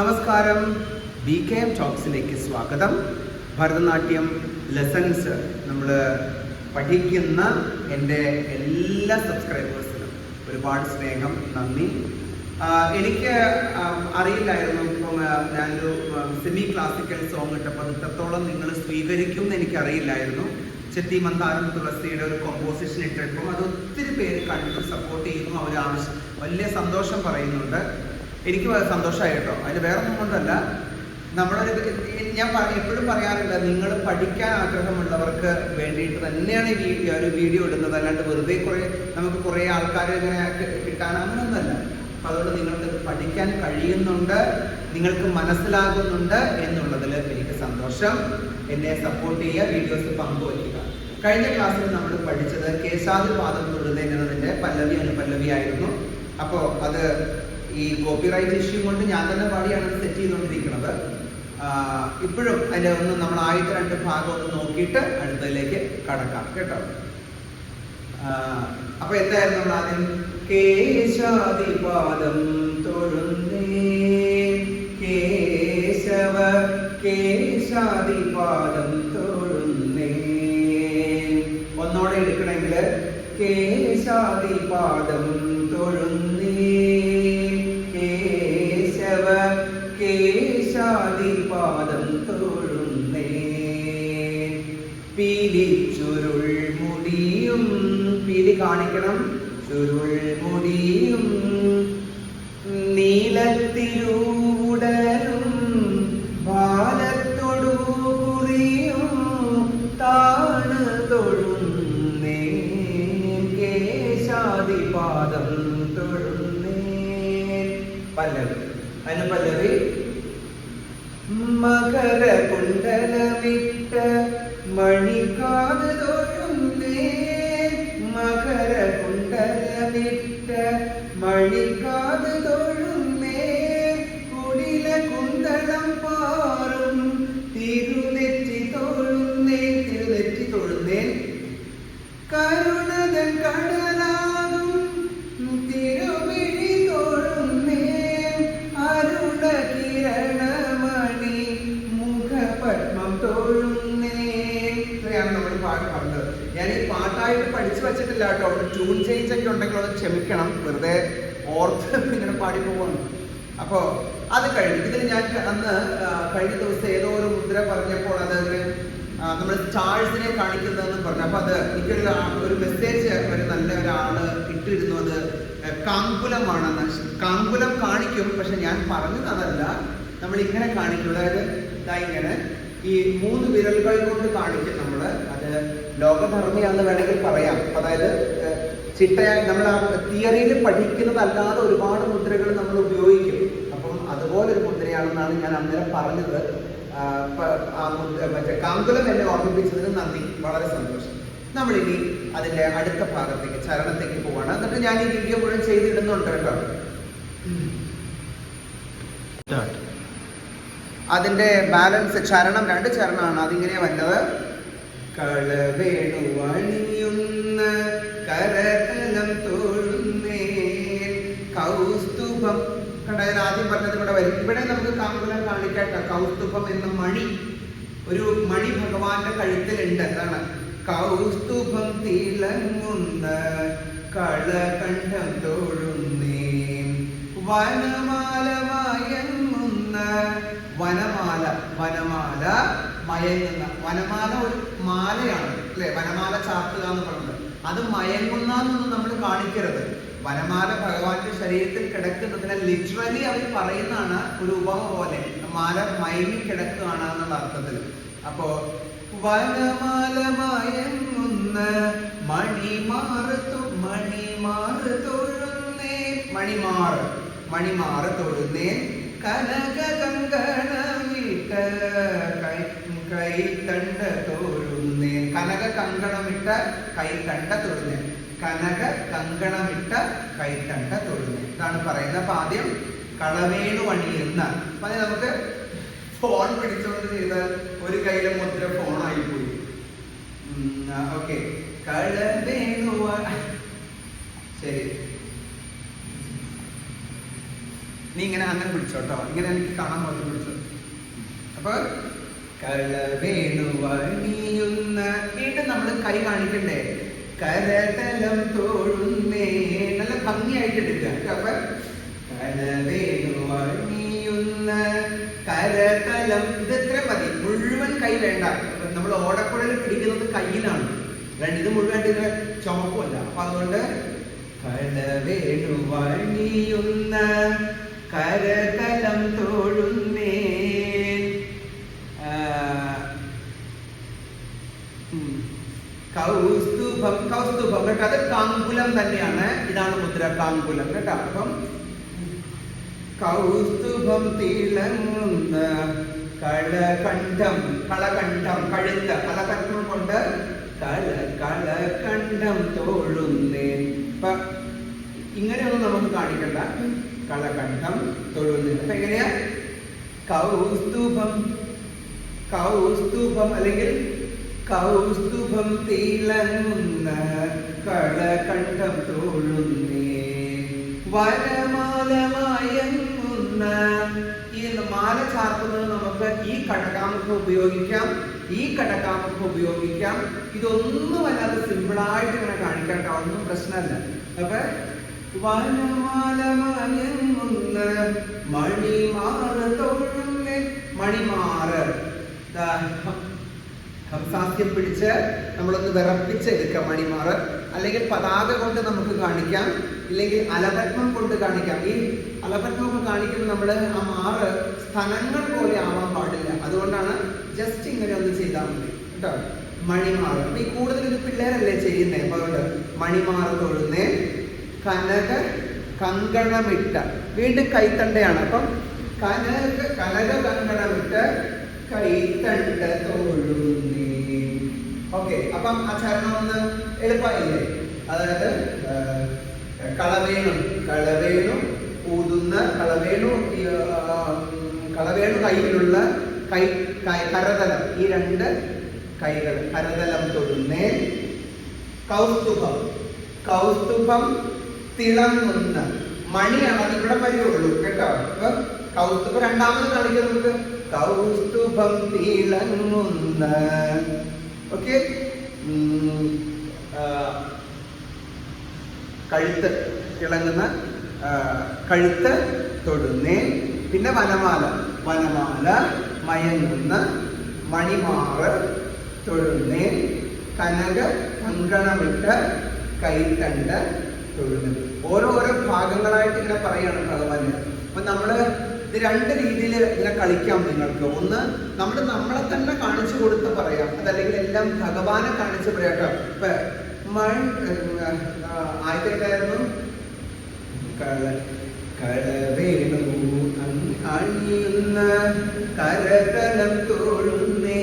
നമസ്കാരം. B K M ടോക്സിലേക്ക് സ്വാഗതം. Bharatanatyam lessons നമ്മൾ പഠിക്കുന്ന എന്റെ എല്ലാ സബ്സ്ക്രൈബേഴ്സിനും ഒരുപാട് സ്നേഹം നന്ദി. എനിക്ക് അറിയില്ലായിരുന്നു. ഇപ്പം ഞാനൊരു സെമി ക്ലാസിക്കൽ സോങ് ഇട്ടപ്പോൾ അത് ഇത്രത്തോളം നിങ്ങൾ സ്വീകരിക്കും എന്ന് എനിക്കറിയില്ലായിരുന്നു ചെത്തി മന്ദാരം തുളസിയുടെ ഒരു കോമ്പോസിഷൻ ഇട്ടപ്പോൾ അത് ഒത്തിരി പേര് കണ്ടു സപ്പോർട്ട് ചെയ്യുന്നു. അവർ ആവശ്യം വലിയ സന്തോഷം പറയുന്നുണ്ട്. എനിക്ക് സന്തോഷമായി കേട്ടോ. അതിന് വേറെ ഒന്നും കൊണ്ടല്ല. നമ്മളൊരു ഞാൻ എപ്പോഴും പറയാറില്ല നിങ്ങൾ പഠിക്കാൻ ആഗ്രഹമുള്ളവർക്ക് വേണ്ടിയിട്ട് തന്നെയാണ് ഈ ഒരു വീഡിയോ ഇടുന്നത്. അല്ലാണ്ട് വെറുതെ കുറേ നമുക്ക് കുറേ ആൾക്കാർ ഇങ്ങനെ കിട്ടാൻ അങ്ങനൊന്നുമല്ല. അപ്പം അതുകൊണ്ട് നിങ്ങൾക്ക് പഠിക്കാൻ കഴിയുന്നുണ്ട് നിങ്ങൾക്ക് മനസ്സിലാകുന്നുണ്ട് എന്നുള്ളതിൽ എനിക്ക് സന്തോഷം. എന്നെ സപ്പോർട്ട് ചെയ്യുക വീഡിയോസ് പങ്കുവയ്ക്കുക. കഴിഞ്ഞ ക്ലാസ്സിൽ നമ്മൾ പഠിച്ചത് കേശാദി പാദം തൊഴുതേൻ എന്നതിന്റെ പല്ലവി അനുപല്ലവി ആയിരുന്നു. അപ്പോൾ അത് ഈ കോപ്പിറൈറ്റ് ഇഷ്യൂ കൊണ്ട് ഞാൻ തന്നെ പാടിയാണ് സെറ്റ് ചെയ്തുകൊണ്ടിരിക്കുന്നത്. ഇപ്പോഴും അതിന്റെ ഒന്ന് നമ്മൾ ആദ്യത്തെ രണ്ട് ഭാഗം ഒന്ന് നോക്കിയിട്ട് അടുത്തതിലേക്ക് കടക്കാം കേട്ടോ? അപ്പൊ എന്തായിരുന്നു നമ്മൾ ആദ്യം? കേശാദിപാദം തൊഴുന്നേ. കേശവ കേശാദിപാദം തൊഴുന്നേ. ഒന്നോടെ എടുക്കണമെങ്കിൽ കേശാദിപാദം തൊഴുന്നേ. പീലി ചുരുൾമുടിയും ചുരുൾ മുടിയും നീലത്തിരൂടലും ബാലത്തൊടു കുറിയും താണ് തൊഴുന്നേ കേശാദിപാദം തൊഴുന്നേ പല്ലവി. അതിന് പല്ലവി. മകര കുണ്ടലമിട്ട് Monica. വെച്ചിട്ടില്ല കേട്ടോ അവിടെ ട്യൂൺ ചേഞ്ച് ഒക്കെ ഉണ്ടെങ്കിൽ അത് ക്ഷമിക്കണം. വെറുതെ ഓർത്ത് ഇങ്ങനെ പാടി പോവാണ് അപ്പോൾ അത് കഴിഞ്ഞു ഇതിൽ ഞാൻ അന്ന് കഴിഞ്ഞ ദിവസം ഏതോ ഒരു മുദ്ര പറഞ്ഞപ്പോൾ അത് നമ്മൾ സ്റ്റാഴ്സിനെ കാണിക്കുന്നതെന്ന് പറഞ്ഞു. അപ്പൊ അത് എനിക്കൊരു ഒരു മെസ്സേജ് ഒരു നല്ല ഒരാൾ ഇട്ടിരുന്നു. അത് കാങ്കുലമാണെന്ന്. കാങ്കുലം കാണിക്കും പക്ഷെ ഞാൻ പറഞ്ഞത് അതല്ല നമ്മൾ ഇങ്ങനെ കാണിക്കും. അതായത് ഇങ്ങനെ. ഈ മൂന്ന് വിരലുകൾ കൊണ്ട് കാണിക്കും നമ്മൾ അത് ലോകധർമ്മിയാണെന്ന് വേണമെങ്കിൽ പറയാം. അതായത് ചിട്ടയായി നമ്മൾ ആ തിയറിയിൽ പഠിക്കുന്നതല്ലാതെ ഒരുപാട് മുദ്രകൾ നമ്മൾ ഉപയോഗിക്കും. അപ്പം അതുപോലൊരു മുദ്രയാണെന്നാണ് ഞാൻ അന്നേരം പറഞ്ഞത്. മറ്റേ കാങ്കുലം എന്നെ ഓർമ്മിപ്പിച്ചതിന് നന്ദി. വളരെ സന്തോഷം. നമ്മളിനി അതിന്റെ അടുത്ത ഭാഗത്തേക്ക് ചരണത്തേക്ക് പോവാണ്. എന്നിട്ട് ഞാൻ ഈ വീഡിയോ മുഴുവൻ ചെയ്തിടുന്നുണ്ട് കേട്ടോ. അതിന്റെ ബാലൻസ് ചരണം രണ്ട് ചരണമാണ്. അതിങ്ങനെ തോഴുന്നേ കൗസ്തുഭം. കണ്ട ഞാൻ ആദ്യം പറഞ്ഞത് ഇവിടെ വരും. ഇവിടെ നമുക്ക് കാമ്പുലം കാണിക്കട്ടെ. കൗസ്തുഭം എന്ന മണി ഒരു മണി ഭഗവാന്റെ കഴുത്തിലുണ്ട്. അതാണ്. കൗസ്തുഭം തിളങ്ങുന്ന കളകണ്ഠം തോഴുന്നേ. വനം വനമാല വനമാല മയങ്ങുന്ന വനമാല ഒരു മാലയാണ് അല്ലെ? വനമാല ചാർത്തുക എന്ന് പറയുന്നത് അത് മയങ്ങുന്ന എന്നൊന്നും നമ്മൾ കാണിക്കരുത്. വനമാല ഭഗവാന്റെ ശരീരത്തിൽ കിടക്കുന്നതിനെ ലിറ്ററലി അവർ പറയുന്നതാണ് ഒരു ഉപമ പോലെ. മാല മയങ്ങി കിടക്കുകയാണ് എന്നുള്ള അർത്ഥത്തിൽ. അപ്പോ വനമാല മയങ്ങുന്ന മണിമാറത്തു മണിമാറ് തൊഴുന്നേ മണിമാറ്. മണിമാറ് തൊഴുന്നേ കനക കൈത്തണ്ട തൊഴുന്നേ കനക കങ്കണമിട്ട കൈത്തണ്ട തൊഴുന്നേ കനക കങ്കണമിട്ട കൈത്തണ്ട തൊഴുന്നേ ഇതാണ് പറയുന്നത് അപ്പൊ ആദ്യം കളവേണു അണിയുന്ന അപ്പൊ അതിന് നമുക്ക് ഫോൺ പിടിച്ചുകൊണ്ട് ചെയ്താൽ ഒരു കയ്യിലെ മുദ്ര ഫോണായി പോയി ഓക്കെ. കളവേണു ശരി. നീ ഇങ്ങനെ അങ്ങനെ പിടിച്ചോട്ടോ ഇങ്ങനെ എനിക്ക് കാണാൻ മാത്രം പിടിച്ചോ അപ്പൊ കളവേണുവണിയുന്ന വീണ്ടും നമ്മൾ കൈ കാണിക്കണ്ടേ? കരതലം തോഴുന്നേ നല്ല ഭംഗിയായിട്ട് എടുക്കുക അപ്പൊ കളവേണുവണിയുന്ന കരതലം. ഇത് എത്ര മതി. മുഴുവൻ കൈ വേണ്ട. നമ്മൾ ഓടക്കുഴൽ പിടിക്കുന്നത് കയ്യിലാണ്. രണ്ടിത് മുഴുവൻ ഇത് ചുമക്കുമല്ല അപ്പൊ അതുകൊണ്ട് കരതലം തോഴുന്നേ. കൗസ്തുഭം കൗസ്തുഭം കേട്ടോ. അത് കാങ്കുലം തന്നെയാണ്. ഇതാണ് മുദ്ര കാങ്കുലം കേട്ടോ. അപ്പം കൗസ്തുഭം തിളങ്ങുന്ന കളകണ്ഠം കളകണ്ഠം കഴുത്ത് കളകണ്ഠം കൊണ്ട് കള കളകണ്ഠം തോഴുന്നേ ഇപ്പൊ ഇങ്ങനെയൊന്നും നമുക്ക് കാണിക്കണ്ട. കളകണ്ഠം തൊഴുന്നേ അപ്പൊ എങ്ങനെയാ? കൗസ്തുഭം കൗസ്തുഭം അല്ലെങ്കിൽ കൗസ്തുഭം തിളങ്ങുന്ന കളകണ്ഠം തോഴുന്നേ. വനമാലമയങ്ങുന്ന ഈ മാല ചാർത്തുന്നത് നമുക്ക് ഈ കടകാമുഖം ഉപയോഗിക്കാം ഈ കടകാമുഖം ഉപയോഗിക്കാം. ഇതൊന്നും അല്ലാതെ സിമ്പിളായിട്ട് ഇങ്ങനെ കാണിക്കാൻ ട്ടോ, ഒന്നും പ്രശ്നമല്ല. അപ്പൊ പിടിച്ച് നമ്മളൊന്ന് വിറപ്പിച്ചെടുക്കാം മണിമാറ്. അല്ലെങ്കിൽ പതാക കൊണ്ട് നമുക്ക് കാണിക്കാം. ഇല്ലെങ്കിൽ അലപത്മം കൊണ്ട് കാണിക്കാം. ഈ അലപത്മൊക്കെ കാണിക്കുമ്പോൾ നമ്മൾ ആ മാറ് സ്ഥലങ്ങൾ പോലെ ആവാൻ പാടില്ല. അതുകൊണ്ടാണ് ജസ്റ്റ് ഇങ്ങനെ ഒന്ന് ചെയ്താൽ മതി. കേട്ടോ? മണിമാറ്. അപ്പൊ ഈ കൂടുതൽ ഇത് പിള്ളേരല്ലേ ചെയ്യുന്നേ? അപ്പൊ അതുകൊണ്ട് മണിമാറ് തൊഴുന്നേ. കനക കങ്കണമിട്ട. വീണ്ടും കൈത്തണ്ടയാണ്. അപ്പം കനക കനക കങ്കണമിട്ട് കൈത്തണ്ട തൊഴുന്നേ. ഓക്കെ അപ്പം ആ ചരണം ഒന്ന് എളുപ്പമായില്ലേ? അതായത് കളവേണു കളവേണു ഊതുന്ന കളവേണു കളവേണു കയ്യിലുള്ള കൈ- കരതലം. ഈ രണ്ട് കൈകൾ കരതലം തൊടുന്നേ കൗസ്തുഭം. കൗസ്തുഭം തിളങ്ങുന്ന മണിയാണ് ഇവിടെ വരികയുള്ളൂ കേട്ടോ? ഇപ്പൊ കൗസ്തുഭ രണ്ടാമത് കാണിക്കാം നമുക്ക്. കൗസ്തുഭം തിളങ്ങുന്ന ഓക്കെ? കഴുത്ത് തിളങ്ങുന്ന കഴുത്ത് തൊടുന്നേ. പിന്നെ വനമാല വനമാല മയങ്ങുന്ന മണിമാറ് തൊഴുന്നേ കനക കങ്കണമിട്ട് കൈത്തണ്ട് തൊഴുന്നത് ഓരോ ഭാഗങ്ങളായിട്ട് ഇങ്ങനെ പറയുകയാണ് ഭഗവാന് അപ്പൊ നമ്മൾ ഇത് രണ്ട് രീതിയിൽ ഇങ്ങനെ കളിക്കാം നിങ്ങൾക്ക്. ഒന്ന് നമ്മൾ നമ്മളെ തന്നെ കാണിച്ചു കൊടുത്ത് പറയാം. അതല്ലെങ്കിൽ എല്ലാം ഭഗവാനെ കാണിച്ച് പറയാം കേട്ടോ. ഇപ്പൊ മൺ അണിയുന്ന കരതലം തോഴുന്നേ.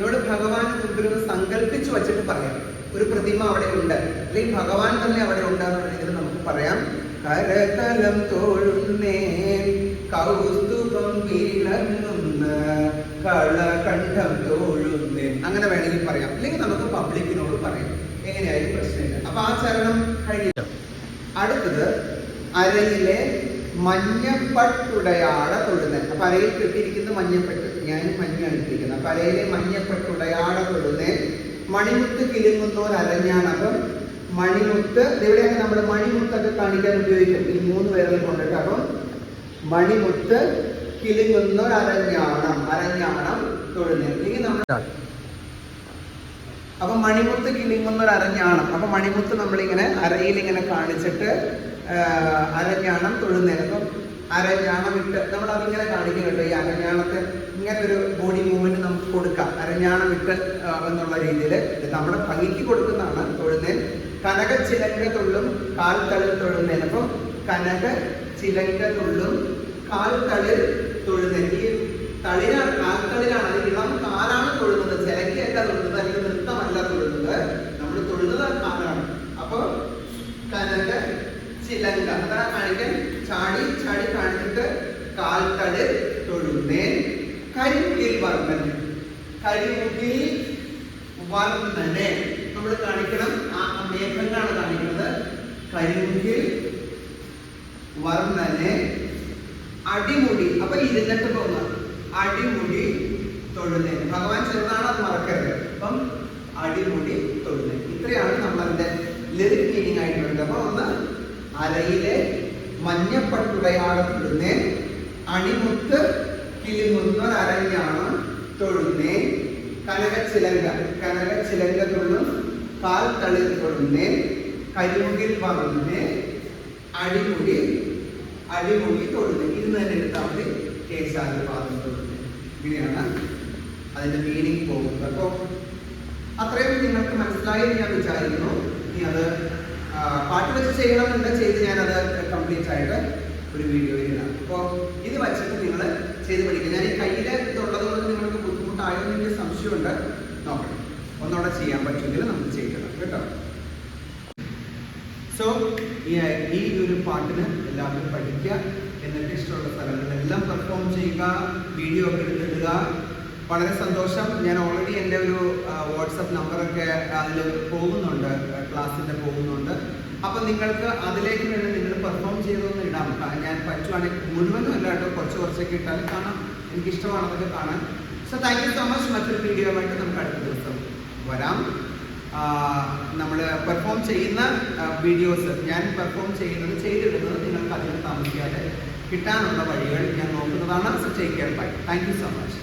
നമ്മുടെ ഭഗവാൻ മുമ്പിൽ സങ്കല്പിച്ചു വച്ചിട്ട് പറയാം. ഒരു പ്രതിമ അവിടെ ഉണ്ട് അല്ലെങ്കിൽ ഭഗവാൻ തന്നെ അവിടെ ഉണ്ടെന്നുള്ള രീതിയിൽ നമുക്ക് പറയാം. കരതലം തോഴുന്നേ കൗസ്തുഭം വിളങ്ങുന്ന കളകണ്ഠം തോഴുന്നേ അങ്ങനെ വേണമെങ്കിൽ പറയാം. അല്ലെങ്കിൽ നമുക്ക് പബ്ലിക്കിനോട് പറയാം. എങ്ങനെയായാലും പ്രശ്നമില്ല. അപ്പൊ ആ ചരണം കഴിഞ്ഞില്ല അടുത്തത് അരയിലെ മഞ്ഞപ്പട്ടുടയാട തൊഴുന്നൽ. അപ്പൊ അരയിൽ കെട്ടിയിരിക്കുന്ന മഞ്ഞപ്പെട്ട്. ഞാൻ മഞ്ഞ ഇട്ടിരിക്കുന്നത്. അപ്പൊ അരയിലെ മഞ്ഞപ്പട്ടുടയാട തൊഴുന്നൽ മണിമുത്ത് കിലുങ്ങുന്നോർ അരഞ്ഞാണ് അപ്പം മണിമുത്ത് ഇവിടെയാണ് നമ്മൾ മണിമുത്തൊക്കെ കാണിക്കാൻ ഉപയോഗിക്കും. ഈ മൂന്ന് പേരെ കൊണ്ടിട്ട് അപ്പം മണിമുത്ത് കിലുങ്ങുന്നോർ അരഞ്ഞാണം അരഞ്ഞാണം ഇല്ലെങ്കിൽ നമ്മൾ അപ്പൊ മണിമുത്ത് കിളിങ്ങുന്ന ഒരു അരഞ്ഞാണം. അപ്പൊ മണിമുത്ത് നമ്മളിങ്ങനെ അരയിൽ ഇങ്ങനെ കാണിച്ചിട്ട് അരഞ്ഞാണം തൊഴുന്നേരം അപ്പം അരഞ്ഞാണം ഇട്ട് നമ്മൾ അതിങ്ങനെ കാണിക്കും കേട്ടോ. ഈ അരഞ്ഞാണത്തെ ഇങ്ങനെ ഒരു ബോഡി മൂവ്മെന്റ് നമുക്ക് കൊടുക്കാം. അരഞ്ഞാണം ഇട്ട് എന്നുള്ള രീതിയിൽ നമ്മുടെ ഭംഗിക്ക് കൊടുക്കുന്നതാണ്. തൊഴുന്നേൽ കനക ചിലങ്ക തുള്ളും കാൽ തളിൽ തൊഴുന്നേൽ അപ്പം കനക ചിലങ്ക തുള്ളും കാൽ തളിൽ തൊഴുന്നേൻ ഈ തളിരാണ് കാൽത്തളിരാണ് അല്ലെങ്കിൽ ഇളം കാലാണ് തൊഴുന്നത് ചിലക്കല്ല തൊഴുന്നത് അല്ലെങ്കിൽ നൃത്തമല്ല തൊഴുന്നത് നമ്മൾ തൊഴുന്നത് ആ കാലാണ് അപ്പൊ കനക ചിലങ്ക അതാ കാണിക്കാൻ ചാടി ചാടി കാണിച്ചിട്ട് കാൽത്തളിർ തൊഴുന്നേ കരിമുകിൽ വർണൻ കരിമുകിൽ വർണനെ നമ്മൾ കാണിക്കണം. ആ മേഘങ്ങളാണ് കാണിക്കുന്നത്? കരിമുകിൽ വർണനെ അടിമുടി. അപ്പൊ ഇരുന്നിട്ട് പോകുന്ന അടിമുടി തൊഴുന്നേ. ഭഗവാൻ ചെറുതാണ് അത് മറക്കരുത്. അപ്പം അടിമുടി തൊഴുന്നേ. ഇത്രയാണ് നമ്മൾ അതിന്റെ ലിറിക് മീനിങ് ആയിട്ട് വേണ്ടത് അപ്പൊ ഒന്ന് അരയിലെ മഞ്ഞപ്പട്ടുടയാടത്തിടുന്നേ അണിമുത്ത് കിളിമുന്നൊരു അരഞ്ഞാണ് തൊഴുന്നേ കനകച്ചിലങ്ക കനകച്ചിലങ്ക തൊഴും കാൽ തളിർ തൊഴുന്നേ കരിമുകിൽ വന്നേ അടിമുടി അടിമുടി തൊഴുന്നേ ഇത് തന്നെ എടുത്താൽ മതി കേശാദിപാദം തൊഴുന്നേ ഇങ്ങനെയാണ് അതിന്റെ മീനിങ് പോകുന്നത്. അപ്പോൾ അത്രയും നിങ്ങൾക്ക് മനസ്സിലായി ഞാൻ വിചാരിക്കുന്നു. ഇനി അത് പാട്ട് വെച്ച് ചെയ്യണമെന്നുണ്ട് ചെയ്ത് ഞാനത് കംപ്ലീറ്റ് ആയിട്ട് ഒരു വീഡിയോ ഇടാം. അപ്പോൾ ഇത് വെച്ചിട്ട് നിങ്ങൾ ചെയ്ത് പഠിക്കുക. ഞാൻ ഈ കയ്യിൽ ഇതുള്ളത് എന്ന് എനിക്ക് സംശയമുണ്ട്. നോക്കണം ഒന്നുകൂടെ ചെയ്യാൻ പറ്റുമെങ്കിൽ നമുക്ക് ചെയ്യണം കേട്ടോ? സോ ഈ ഒരു പാട്ടിന് എല്ലാവരും പഠിക്കുക എന്നിട്ട് ഇഷ്ടമുള്ള സ്ഥലങ്ങളിലെല്ലാം പെർഫോം ചെയ്യുക വീഡിയോ ഒക്കെ എടുത്തിടുക. വളരെ സന്തോഷം. ഞാൻ ഓൾറെഡി എന്റെ ഒരു വാട്സപ്പ് നമ്പറൊക്കെ അതിൽ പോകുന്നുണ്ട്. ക്ലാസ്സിന്റെ പോകുന്നുണ്ട്. അപ്പം നിങ്ങൾക്ക് അതിലേക്ക് വേണ്ടി നിങ്ങൾ പെർഫോം ചെയ്തൊന്ന് ഇടാം. ഞാൻ പറ്റുവാണെങ്കിൽ മുഴുവനും അല്ലാട്ടോ കുറച്ച് കുറച്ചൊക്കെ ഇട്ടാൽ കാണാം. എനിക്കിഷ്ടമാണതൊക്കെ കാണാൻ. So thank you so much മറ്റൊരു വീഡിയോ ആയിട്ട് നമുക്ക് അടുത്ത ദിവസം വരാം. നമ്മൾ പെർഫോം ചെയ്യുന്ന വീഡിയോസ് ഞാൻ പെർഫോം ചെയ്യുന്നത് ചെയ്തിടുന്നത് നിങ്ങൾക്ക് അധികം താമസിക്കാതെ കിട്ടാനുള്ള വഴികൾ ഞാൻ നോക്കുന്നതാണ്. So care bye thank you so much